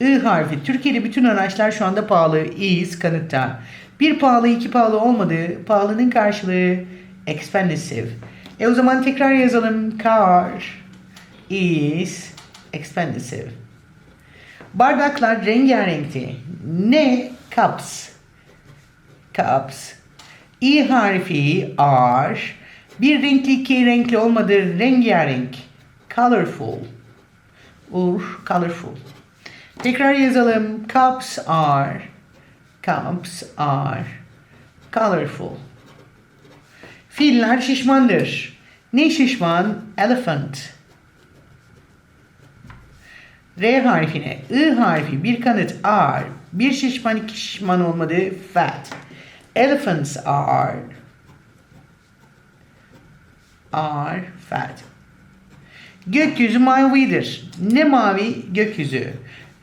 I harfi. Türkiye'de bütün araçlar şu anda pahalı. Is kanıtta. Bir pahalı iki pahalı olmadı. Pahalının karşılığı expensive. E o zaman tekrar yazalım. Car is expensive. Bardaklar rengarenkti. Ne? Cups. Cups. İ harfi are. Bir renkli iki renkli olmadı. Rengarenk. Colorful. Ur, colorful. Tekrar yazalım. Cups are. Cups are. Colorful. Filler şişmandır. Ne şişman? Elephant. R harfine I harfi bir kanıt are. Bir şişman iki şişman olmadı. Fat. Elephants are are fat. Gökyüzü mavidir. Ne mavi? Gökyüzü.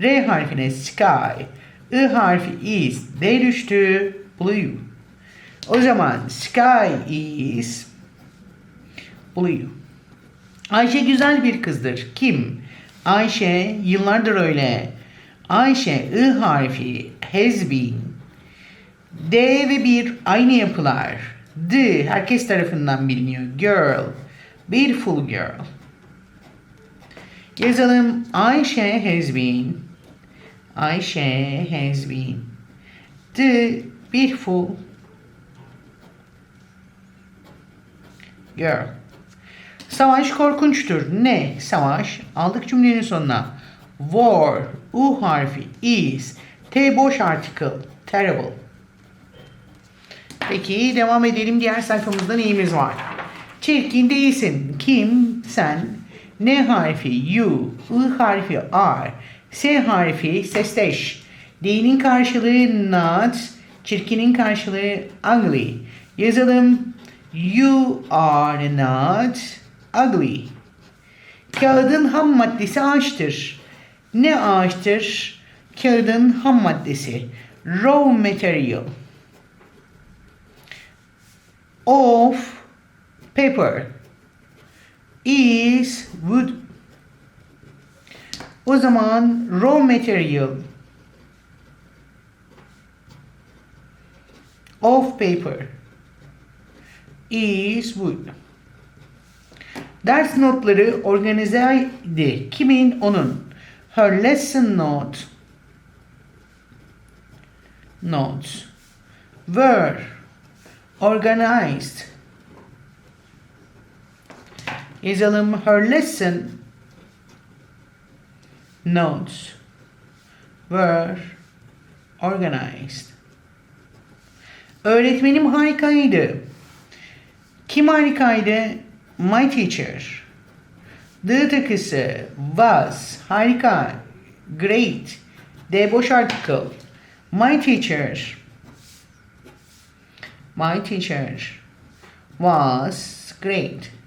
R harfine sky. I harfi is. D düştü. Blue. O zaman sky is blue. Ayşe güzel bir kızdır. Kim? Ayşe yıllardır öyle. Ayşe I harfi has been. D ve bir aynı yapılar. D herkes tarafından biliniyor. Girl. Beautiful girl. Yazalım. Ayşe has been. Ayşe has been. The beautiful girl. Savaş korkunçtur. Ne? Savaş. Aldık cümlenin sonuna. War. U harfi. Is. T boş article. Terrible. Peki devam edelim. Diğer sayfamızda neyimiz var? Çirkin değilsin. Kim? Sen. N harfi you. I harfi are. S harfi sesleş. D'nin karşılığı not. Çirkinin karşılığı ugly. Yazalım. You are not ugly. Kağıdın ham maddesi ağaçtır. Ne ağaçtır? Kağıdın ham maddesi. Raw material. Of paper is wood. O zaman raw material of paper is wood. Ders notları organizeydi. Kimin? Onun. Her lesson note notes were organized. Yazalım her lesson notes were organized. Öğretmenim harikaydı. Kim harikaydı? My teacher. The takısı was harika. Great. D boş article. My teacher. My teacher was great.